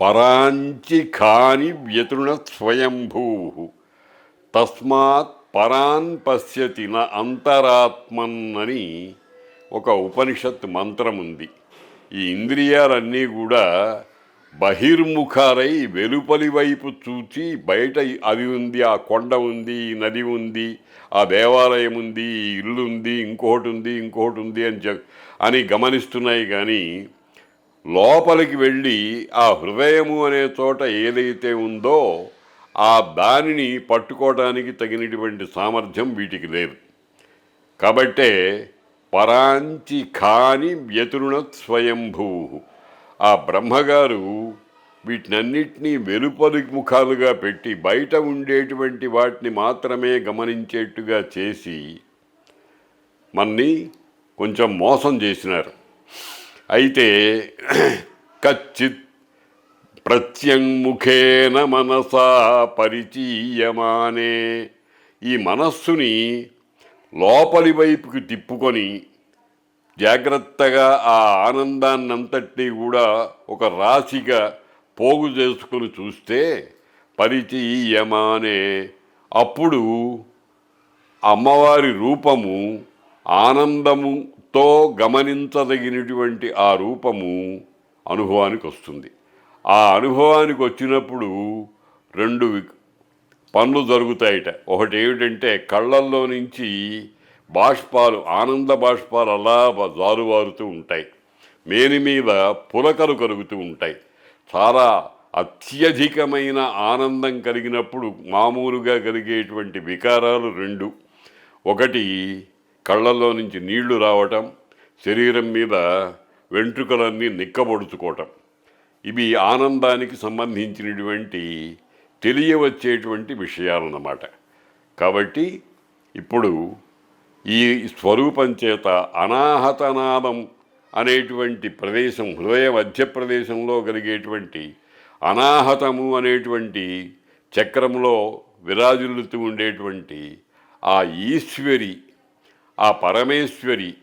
పరాంచి ఖాని వ్యతృణ స్వయంభూ. తస్మాత్ పరాన్ పశ్యతి న అంతరాత్మన్నని ఒక ఉపనిషత్ మంత్రం ఉంది ఈ ఇంద్రియాలన్నీ కూడా బహిర్ముఖారై వెలుపలి వైపు చూచి బయట అది ఉంది ఆ కొండ ఉంది ఈ నది ఉంది ఆ దేవాలయం ఉంది ఈ ఇల్లు ఉంది ఇంకోటి ఉంది ఇంకోటి ఉంది అని చె అని గమనిస్తున్నాయి కానీ లోపలికి వెళ్ళి ఆ హృదయము అనే చోట ఏదైతే ఉందో ఆ దానిని పట్టుకోవడానికి తగినటువంటి సామర్థ్యం వీటికి లేదు. కాబట్టే పరాంచి కాని వ్యతురుణ స్వయంభూ. ఆ బ్రహ్మగారు వీటినన్నిటినీ వెలుపలి ముఖాలుగా పెట్టి బయట ఉండేటువంటి వాటిని మాత్రమే గమనించేట్టుగా చేసి మన్ని కొంచెం మోసం చేసినారు. అయితే కచ్చిత్ ప్రత్యంముఖేన మనసా పరిచీయమానే. ఈ మనస్సుని లోపలి వైపుకి తిప్పుకొని జాగ్రత్తగా ఆ ఆనందాన్నంతటి కూడా ఒక రాశిగా పోగు చేసుకుని చూస్తే పరిచీయమానే. అప్పుడు అమ్మవారి రూపము ఆనందము ఎంతో గమనించదగినటువంటి ఆ రూపము అనుభవానికి వస్తుంది ఆ అనుభవానికి వచ్చినప్పుడు రెండు పనులు జరుగుతాయట. ఒకటి ఏమిటంటే కళ్ళల్లో నుంచి బాష్పాలు ఆనంద బాష్పాలు అలా జారువారుతూ ఉంటాయి. మేని మీద పులకలు కలుగుతూ ఉంటాయి. చాలా అత్యధికమైన ఆనందం కలిగినప్పుడు మామూలుగా కలిగేటువంటి వికారాలు రెండు. ఒకటి కళ్ళల్లో నుంచి నీళ్ళు రావటం శరీరం మీద వెంట్రుకలన్నీ నిక్కబొడుచుకోవటం. ఇవి ఆనందానికి సంబంధించినటువంటి తెలియవచ్చేటువంటి విషయాలన్నమాట. కాబట్టి ఇప్పుడు ఈ స్వరూపం చేత అనాహతనాదం అనేటువంటి ప్రదేశం హృదయ మధ్య ప్రదేశంలో కలిగేటువంటి అనాహతము అనేటువంటి చక్రంలో విరాజిల్లుతూ ఉండేటువంటి ఆ ఈశ్వరి ఆ పరమేశ్వరి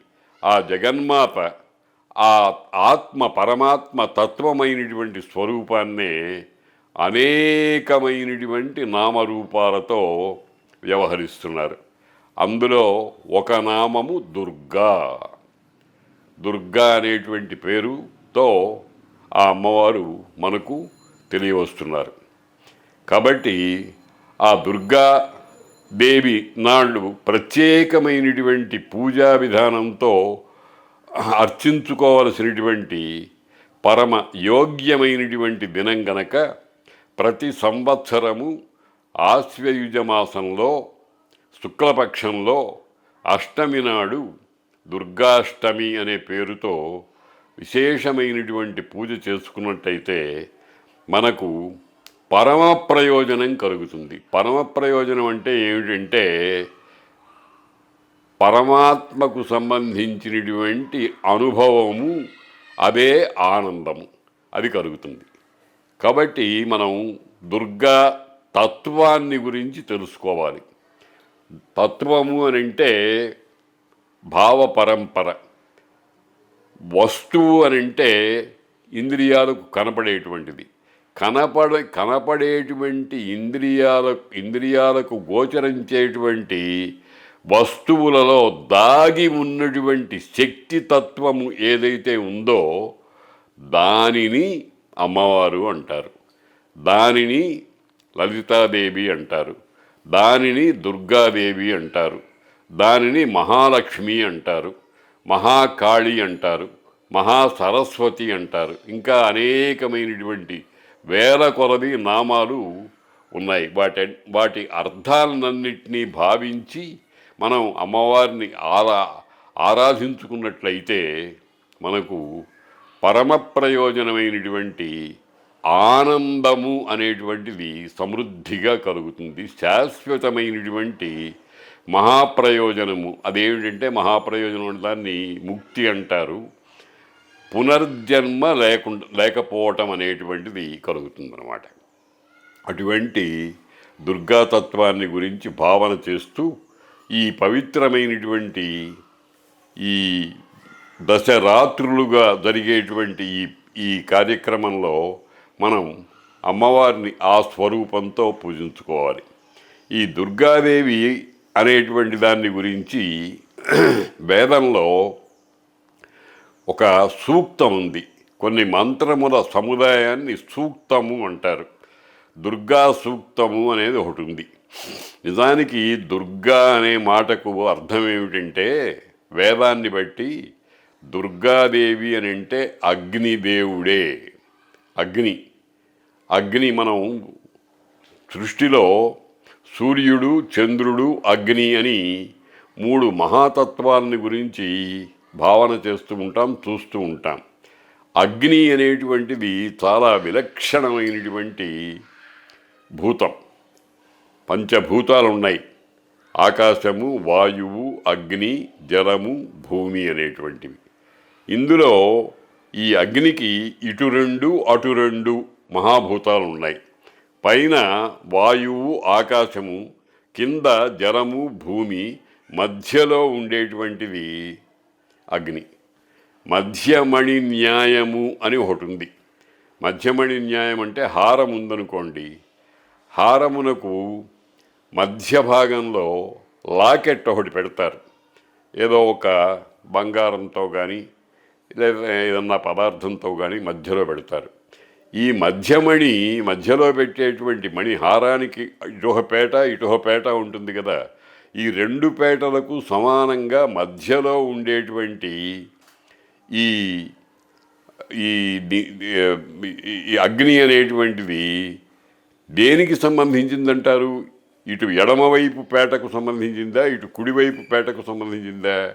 ఆ జగన్మాత ఆ ఆత్మ పరమాత్మ తత్వమైనటువంటి స్వరూపాన్నే అనేకమైనటువంటి నామరూపాలతో వ్యవహరిస్తున్నారు. అందులో ఒక నామము దుర్గా. దుర్గా అనేటువంటి పేరుతో ఆ అమ్మవారు మనకు తెలియవస్తున్నారు. కాబట్టి ఆ దుర్గా దేవి నాళ్ళు ప్రత్యేకమైనటువంటి పూజా విధానంతో అర్చించుకోవలసినటువంటి పరమ యోగ్యమైనటువంటి దినం గనక ప్రతి సంవత్సరము ఆశ్వయుజ మాసంలో శుక్లపక్షంలో అష్టమి నాడు దుర్గాష్టమి అనే పేరుతో విశేషమైనటువంటి పూజ చేసుకున్నట్టయితే మనకు పరమ ప్రయోజనం కలుగుతుంది. పరమ ప్రయోజనం అంటే ఏమిటంటే పరమాత్మకు సంబంధించినటువంటి అనుభవము అదే ఆనందము. అది కలుగుతుంది. కాబట్టి మనం దుర్గా తత్వాన్ని గురించి తెలుసుకోవాలి. తత్వము అని అంటే భావ పరంపర. వస్తువు అని అంటే ఇంద్రియాలకు కనపడేటువంటిది. కనపడ కనపడేటువంటి ఇంద్రియాల ఇంద్రియాలకు గోచరించేటువంటి వస్తువులలో దాగి ఉన్నటువంటి శక్తి తత్వము ఏదైతే ఉందో దానిని అమ్మవారు అంటారు. దానిని లలితాదేవి అంటారు. దానిని దుర్గాదేవి అంటారు. దానిని మహాలక్ష్మి అంటారు. మహాకాళి అంటారు. మహాసరస్వతి అంటారు. ఇంకా అనేకమైనటువంటి వేల కొలది నామాలు ఉన్నాయి. వాటి వాటి అర్థాలన్నింటినీ భావించి మనం అమ్మవారిని ఆరా ఆరాధించుకున్నట్లయితే మనకు పరమ ప్రయోజనమైనటువంటి ఆనందము అనేటువంటిది సమృద్ధిగా కలుగుతుంది. శాశ్వతమైనటువంటి మహాప్రయోజనము. అదేమిటంటే మహాప్రయోజనం దాన్ని ముక్తి అంటారు. పునర్జన్మ లేకుండా లేకపోవటం అనేటువంటిది కలుగుతుందన్నమాట. అటువంటి దుర్గాతత్వాన్ని గురించి భావన చేస్తూ ఈ పవిత్రమైనటువంటి ఈ దశరాత్రులుగా జరిగేటువంటి ఈ ఈ కార్యక్రమంలో మనం అమ్మవారిని ఆ స్వరూపంతో పూజించుకోవాలి. ఈ దుర్గాదేవి అనేటువంటి దాన్ని గురించి వేదంలో ఒక సూక్తం ఉంది. కొన్ని మంత్రముల సముదాయాన్ని సూక్తము అంటారు. దుర్గా సూక్తము అనేది ఒకటి ఉంది. నిజానికి దుర్గా అనే మాటకు అర్థం ఏమిటంటే వేదాన్ని బట్టి దుర్గాదేవి అని అంటే అగ్నిదేవుడే అగ్ని. అగ్ని మనం సృష్టిలో సూర్యుడు చంద్రుడు అగ్ని అని మూడు మహాతత్వాలని గురించి భావన చేస్తూ ఉంటాం చూస్తూ ఉంటాం. అగ్ని అనేటువంటిది చాలా విలక్షణమైనటువంటి భూతం. పంచభూతాలు ఉన్నాయి ఆకాశము వాయువు అగ్ని జలము భూమి అనేటువంటివి. ఇందులో ఈ అగ్నికి ఇటు రెండు అటు రెండు మహాభూతాలు ఉన్నాయి పైన వాయువు ఆకాశము కింద జలము భూమి మధ్యలో ఉండేటువంటిది అగ్ని. మధ్యమణి న్యాయము అని ఒకటి ఉంది మధ్యమణి న్యాయం అంటే హారం ఉందనుకోండి హారమునకు మధ్య భాగంలో లాకెట్ ఒకటి పెడతారు. ఏదో ఒక బంగారంతో కానీ లేదా ఏదన్నా పదార్థంతో కానీ మధ్యలో పెడతారు. ఈ మధ్యమణి మధ్యలో పెట్టేటువంటి మణి హారానికి ఇటుహపేట ఇటుహపేట ఉంటుంది కదా. ఈ రెండు పేటలకు సమానంగా మధ్యలో ఉండేటువంటి ఈ ఈ అగ్ని అనేటువంటిది దేనికి సంబంధించిందంటారు? ఇటు ఎడమవైపు పేటకు సంబంధించిందా? ఇటు కుడివైపు పేటకు సంబంధించిందా?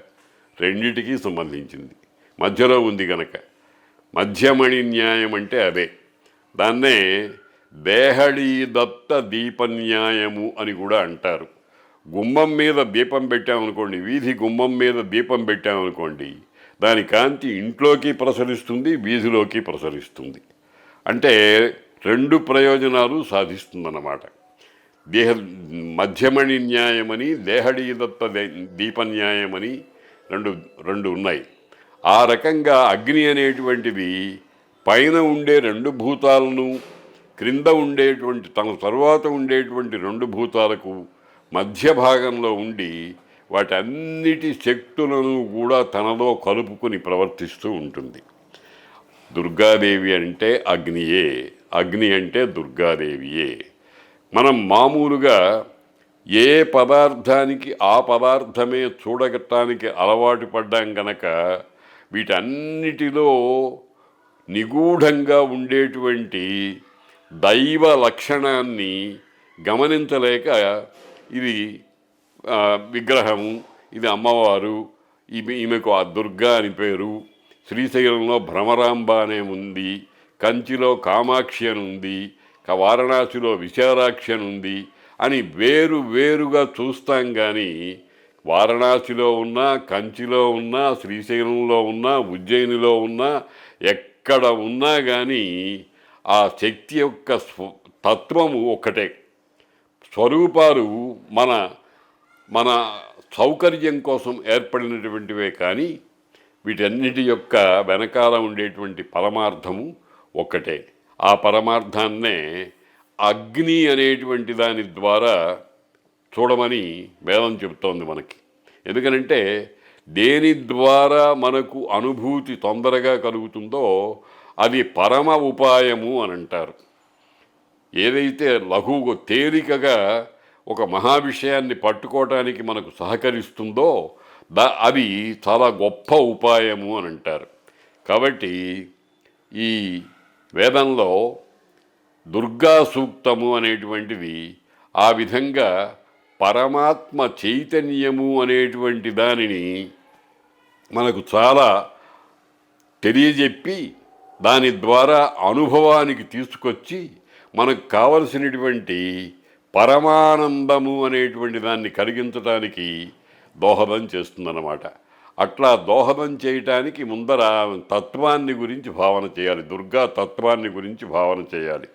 రెండిటికి సంబంధించింది. మధ్యలో ఉంది గనక. మధ్యమణి న్యాయం అంటే అదే. దాన్నే దేహళీ దత్త దీపన్యాయము అని కూడా అంటారు. గుమ్మం మీద దీపం పెట్టామనుకోండి వీధి గుమ్మం మీద దీపం పెట్టామనుకోండి దాని కాంతి ఇంట్లోకి ప్రసరిస్తుంది వీధిలోకి ప్రసరిస్తుంది. అంటే రెండు ప్రయోజనాలు సాధిస్తుందన్నమాట. దేహ మధ్యమణి న్యాయమని దేహడీదత్త దీపన్యాయమని రెండు రెండు ఉన్నాయి. ఆ రకంగా అగ్ని అనేటువంటిది పైన ఉండే రెండు భూతాలను క్రింద ఉండేటువంటి తన తర్వాత ఉండేటువంటి రెండు భూతాలకు మధ్య భాగంలో ఉండి వాటన్నిటి శక్తులను కూడా తనలో కలుపుకొని ప్రవర్తిస్తూ ఉంటుంది. దుర్గాదేవి అంటే అగ్నియే అగ్ని అంటే దుర్గాదేవియే. మనం మామూలుగా ఏ పదార్థానికి ఆ పదార్థమే చూడగటానికి అలవాటు పడ్డాం గనక వీటన్నిటిలో నిగూఢంగా ఉండేటువంటి దైవ లక్షణాన్ని గమనించలేక ఇది విగ్రహము ఇది అమ్మవారు ఈమె ఈమెకు ఆ దుర్గా అని పేరు. శ్రీశైలంలో భ్రమరాంబ అనే ఉంది కంచిలో కామాక్షి అని ఉంది వారణాసిలో విశాలాక్షి అని ఉంది అని వేరు వేరుగా చూస్తాం కానీ వారణాసిలో ఉన్నా కంచిలో ఉన్నా శ్రీశైలంలో ఉన్నా ఉజ్జయినిలో ఉన్నా ఎక్కడ ఉన్నా కానీ ఆ శక్తి యొక్క తత్వము ఒక్కటే. స్వరూపాలు మన మన సౌకర్యం కోసం ఏర్పడినటువంటివే కానీ వీటన్నిటి యొక్క వెనకాల ఉండేటువంటి పరమార్థము ఒక్కటే. ఆ పరమార్థాన్నే అగ్ని అనేటువంటి దాని ద్వారా చూడమని వేదం చెబుతోంది మనకి. ఎందుకనంటే దేని ద్వారా మనకు అనుభూతి తొందరగా కలుగుతుందో అది పరమ ఉపాయము అని అంటారు. ఏదైతే లఘువుగా తేలికగా ఒక మహా విషయాన్ని పట్టుకోవటానికి మనకు సహకరిస్తుందో దా అది చాలా గొప్ప ఉపాయము అని అంటారు. కాబట్టి ఈ వేదంలో దుర్గా సూక్తము అనేటువంటిది ఆ విధంగా పరమాత్మ చైతన్యము అనేటువంటి దానిని మనకు చాలా తెలియజెప్పి దాని ద్వారా అనుభవానికి తీసుకొచ్చి మనకు కావలసినటువంటి పరమానందము అనేటువంటి దాన్ని కలిగించడానికి దోహదం చేస్తుందన్నమాట. అట్లా దోహదం చేయటానికి ముందర తత్వాన్ని గురించి భావన చేయాలి. దుర్గా తత్వాన్ని గురించి భావన చేయాలి.